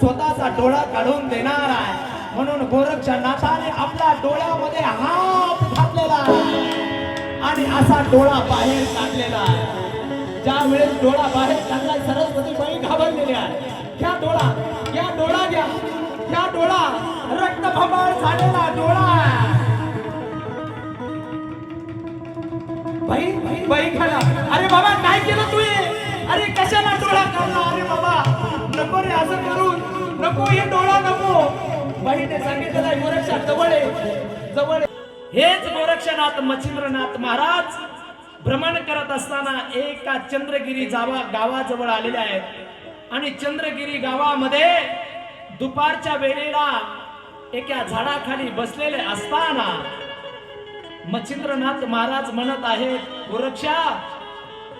स्वतःचा डोळा काढून देणार आहे. म्हणून गोरक्षनाथाने आपल्या डोळ्यामध्ये हात घातलेला आहे. आणि असा डोळा बाहेर काढलेला आहे. ज्या वेळेस डोळा बाहेर काढला सरस्वती बाई घाबरलेली आहे. घ्या डोळा या डोळा घ्या या डोळा रक्तभंबाळ झालेला डोळा. बाई बाई बाई खाला अरे बाबा काय केलं तू अरे कशाला डोळा काढला? अरे बाबा नको रे असं करून. नको हे डोळा नको. बाईने सांगितलेला गोरक्षा जवळ जवळ हेच गोरक्षनाथ मच्छिंद्रनाथ महाराज भ्रमण करत असताना एका चंद्रगिरी जावा गावाजवळ आलेले आहेत. आणि चंद्रगिरी गावामध्ये दुपारच्या वेळेला एका झाडाखाली बसलेले असताना मच्छिंद्रनाथ महाराज म्हणत आहेत गोरक्षा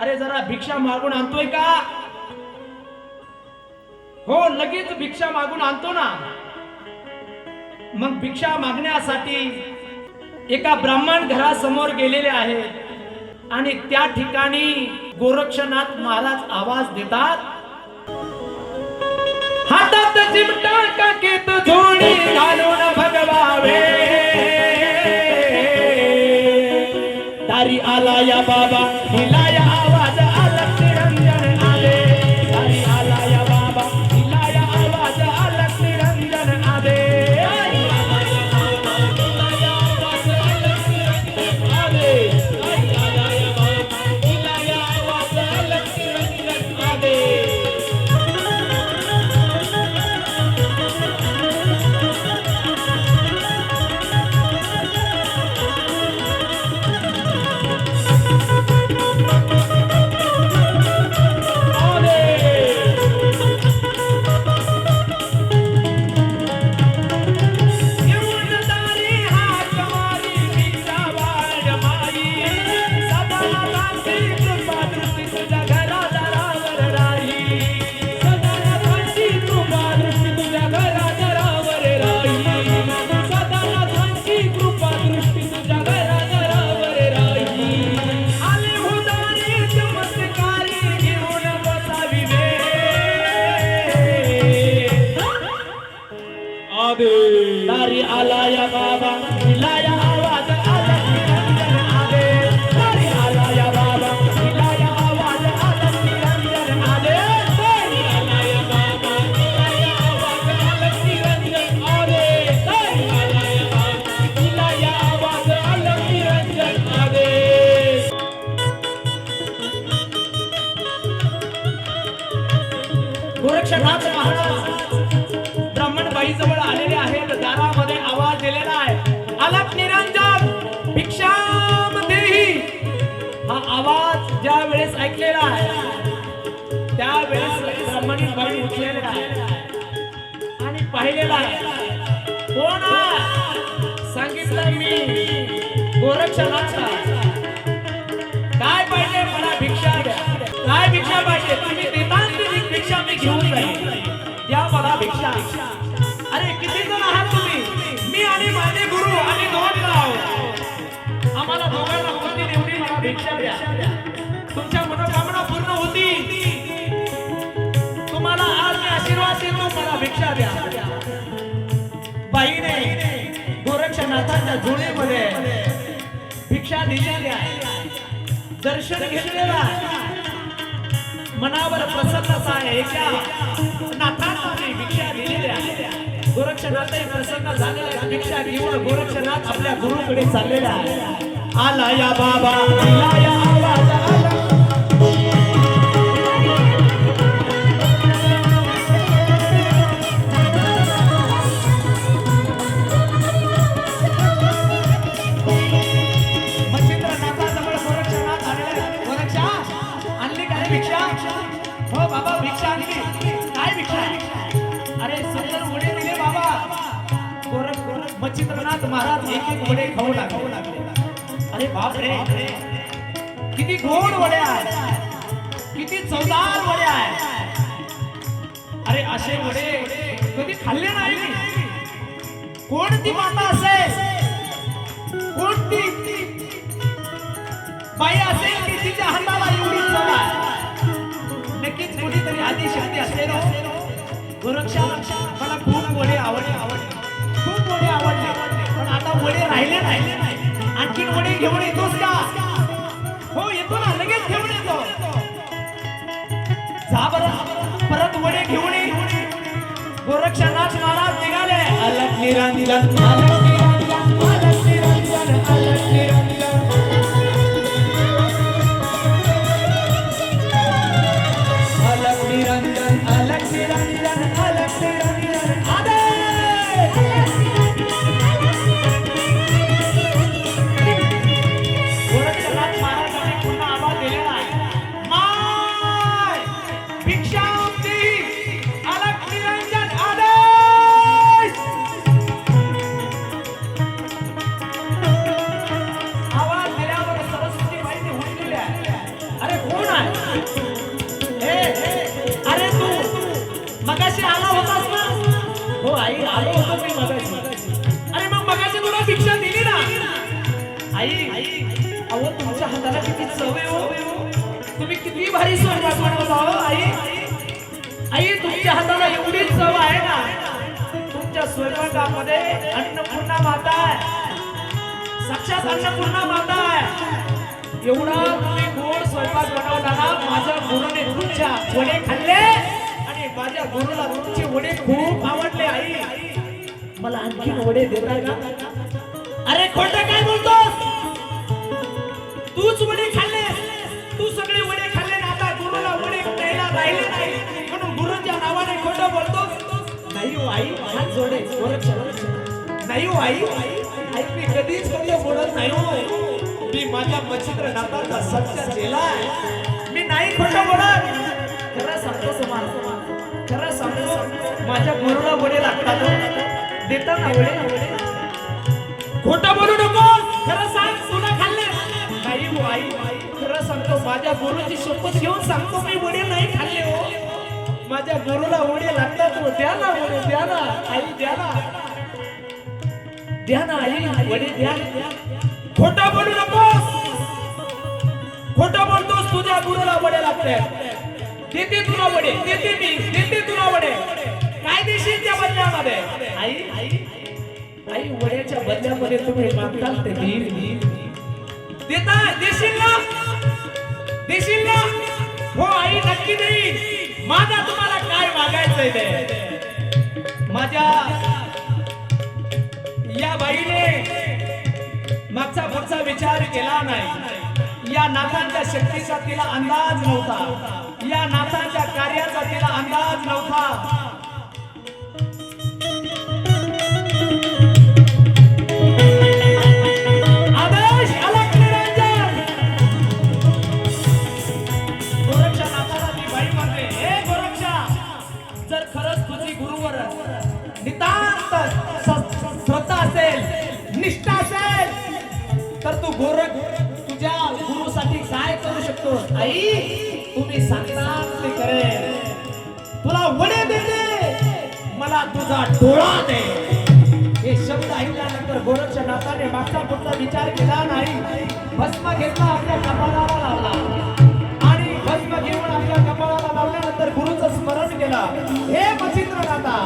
अरे जरा भिक्षा मागून आणतोय का? हो लगेच भिक्षा मागून आणतो ना. मग भिक्षा मागण्यासाठी एका ब्राह्मण घरासमोर गेलेले आहेत आणि त्या ठिकाणी गोरक्षनाथ महाराज आवाज देतात हातात चिमटा काकेत धोणी घालून भगवावे. दारी आला या बाबा हिला त्यावेळेस ब्राह्मणी बाई आणि पाहिलेला कोण सांगितलं मी. गोरक्षणाचा काय पाहिजे मला भिक्षा द्या. काय भिक्षा पाहिजे? तुम्ही देता भिक्षा मी घेऊन जाईल द्या मला भिक्षा. अरे किती जण आहात तुम्ही? मी आणि माझे गुरु आणि दोन आहोत आम्हाला दोघांना होती एवढी मला भिक्षा द्या. तुमच्या मनोकामना भिक्षा द्या. बाईने गोरक्षनाथाच्या जुळीमध्ये भिक्षा दिलेल्या दर्शन घेतलेला मनावर प्रसन्नता आहे. एका नाथाने भिक्षा दिलेल्या आहे. गोरक्षनाथही प्रसन्न झालेले भिक्षा घेऊन गोरक्षनाथ आपल्या गुरुकडे चाललेला आला या बाबा. गोड वड्या आहेत. किती चवदार वड्या आहेत. अरे असे वडे कधी खाल्ले नाही कोणती माता असेल? कोणती? बाई असेल की तिच्या हाताला एवढी चव आहे? नक्कीच कोणीतरी आदिशक्ती असेल हो. गोरक्षा मला खूप वडे आवडले. आवडले खूप वडे आवडले. पण आता वडे राहिले नाही आणखीन वडे घेऊन येतोस का? हो येतो ना लगेच घेऊन येतो. जा परत वडे घेऊन ये. गोरक्षनाथ महाराज निघाले. अलग निरा अलग साक्षात अन्नपूर्णा माता आहे एवढा तुम्ही गोड स्वयंपाक बनवताना माझ्या गुरुने तुमच्या वडे खाल्ले आणि माझ्या गुरुला तुमचे वडे खूप आवडले आई. मला आणखीन वडे देताय का? अरे खोटं काय बोलतो तूच वडे खाल्ले. तू सगळे वडे खाल्ले ना आता गुरुला वडे द्यायला राहिले नाही. म्हणून गुरुच्या नावाने खोटं बोलतो नाही आई. हात जोडे नाही हो आई. मी कधीच खोटं बोलत नाही हो मी माझ्या मच्छिंद्र नाथाचा सत्य केलाय मी नाही खोटं बोलत. खरं सांगतो तुम्हाला. खरं सांगतो. माझ्या गुरुला वडे लागतात. हो. देता ना वडे. खोटं बोलू नको खरं सांग तुला खाल्ले नाही हो आई. खरं सांगतो माझ्या गुरुची शपथ घेऊन सांगतो मी वडे नाही खाल्ले हो. माझ्या गुरुला वडे लागतात हो. द्या ना वडे द्या ना. आई द्या ना. द्या ना आई वडे द्या खोटं बोलू नकोस. खोटं बोलतोस तुझ्या गुरुला वडे लागते. देते तुला वडे देते मी देते तुला वडे. काय देशील त्या बदल्यामध्ये. आई आई आई वड्याच्या बदल्यामध्ये तुम्ही मागताल ते? देईल देता देशील ना? देशील ना? हो आई नक्की देईल माझा तुम्हाला काय मागायचंय ते? माझ्या या बाईने मागचा पुढचा विचार केला नाही. या नाथांच्या शक्तीचा तिला अंदाज नव्हता. या नाथांच्या कार्याचा तिला अंदाज नव्हता. निष्ठा असेल तर तू गोरख तुझ्या गुरुसाठी काय करू शकतो? आई तुम्ही सांगतात ते करेल तुला वडे दे मला तुझा डोळा दे. हे शब्द ऐकल्यानंतर गोरखच्या नाताने मागचा पुढचा विचार केला नाही. भस्म घेतला आपल्या कपाळाला लावला. आणि भस्म घेऊन आपल्या कपाळाला लावल्यानंतर गुरुचं स्मरण केलं. हे मचित्र नाथा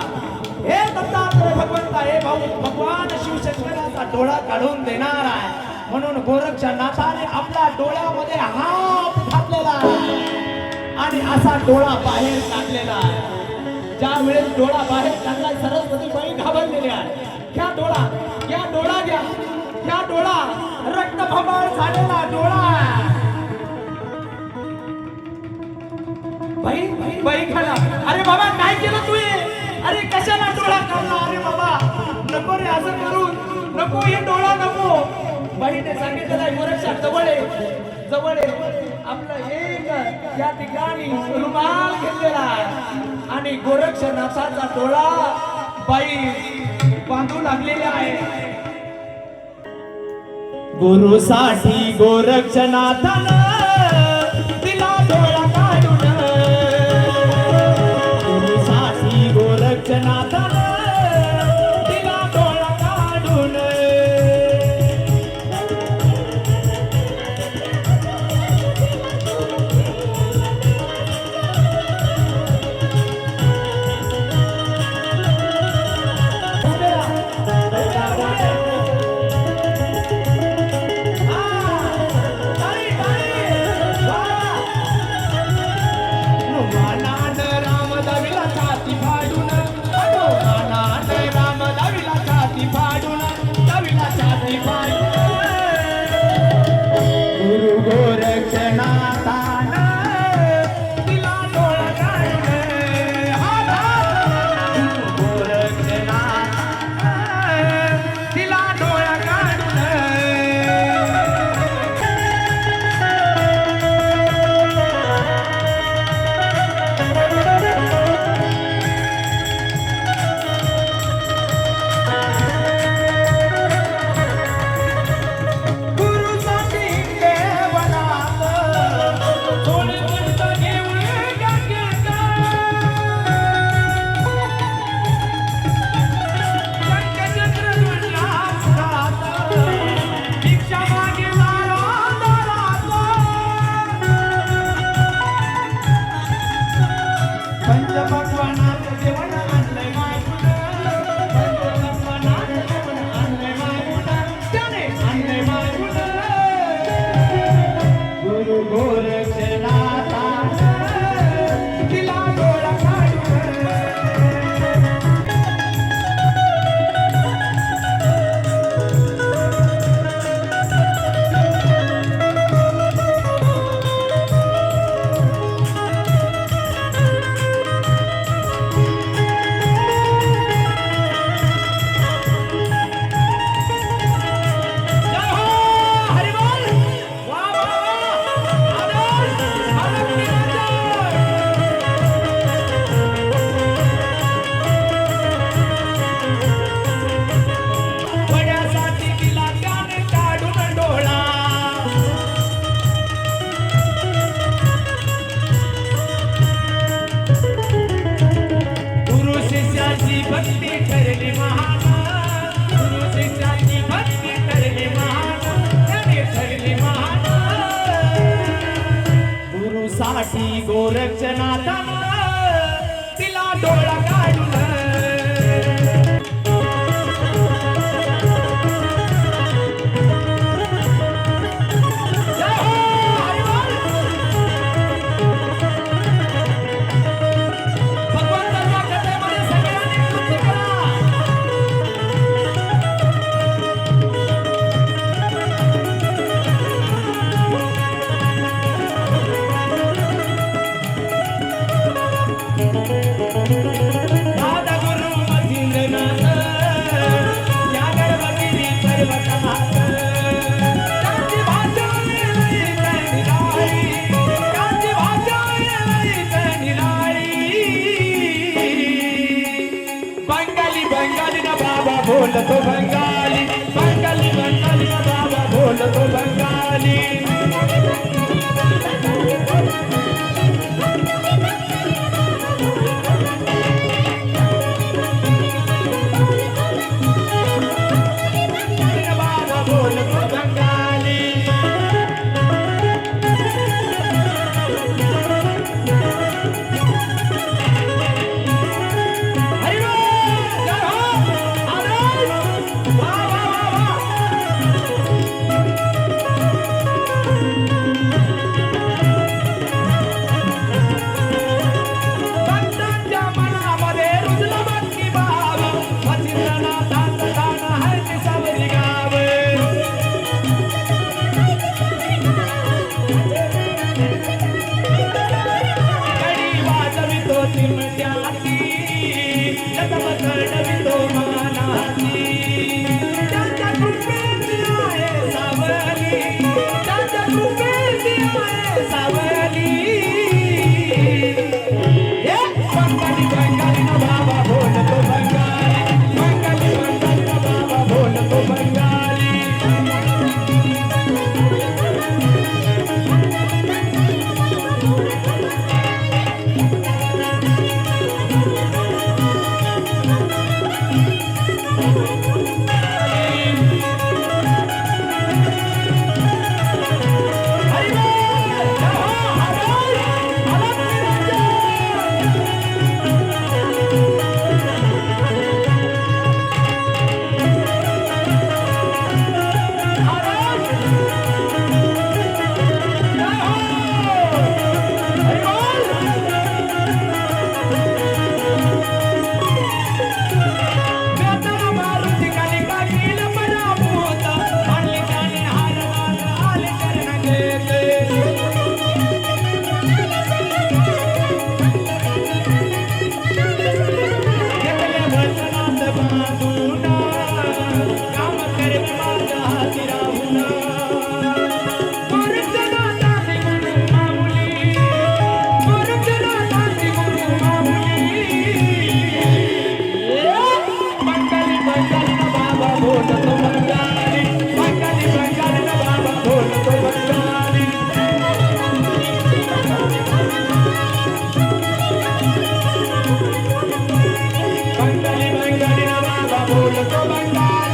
हे दत्तात्रय भगवंता हे भाऊ भगवान शिवशंकर डोळा काढून देणार आहे. म्हणून गोरखच्या नाथाने आपल्या डोळ्यामध्ये हात घातलेला आहे. आणि असा डोळा बाहेर काढलेला आहे. ज्या वेळेस डोळा बाहेर काढला सरस्वती बाई घाबरलेली आहे. घ्या डोळा घ्या डोळा घ्या घ्या डोळा रक्तभबाळ झालेला डोळा. बाई बाई खाला अरे बाबा काय केलं तू अरे कशाला डोळा काढला? अरे बाबा नको रे असं करून. नको हे डोळा नको. बाईने सांगितलेला आहे जवळ आहे जवळ. आहे आपला एक या ठिकाणी रुमाल घेतलेला आहे. आणि गोरक्षनाथाचा डोळा बाई बांधू लागलेला आहे. गुरुसाठी गोरक्षनाथाला साठी गोरक्षनाथानं दिला डोळा. बोलतो बंगाली बंगाली बंगाली बाबा बोलतो बंगाली. बात बात favor, comandante.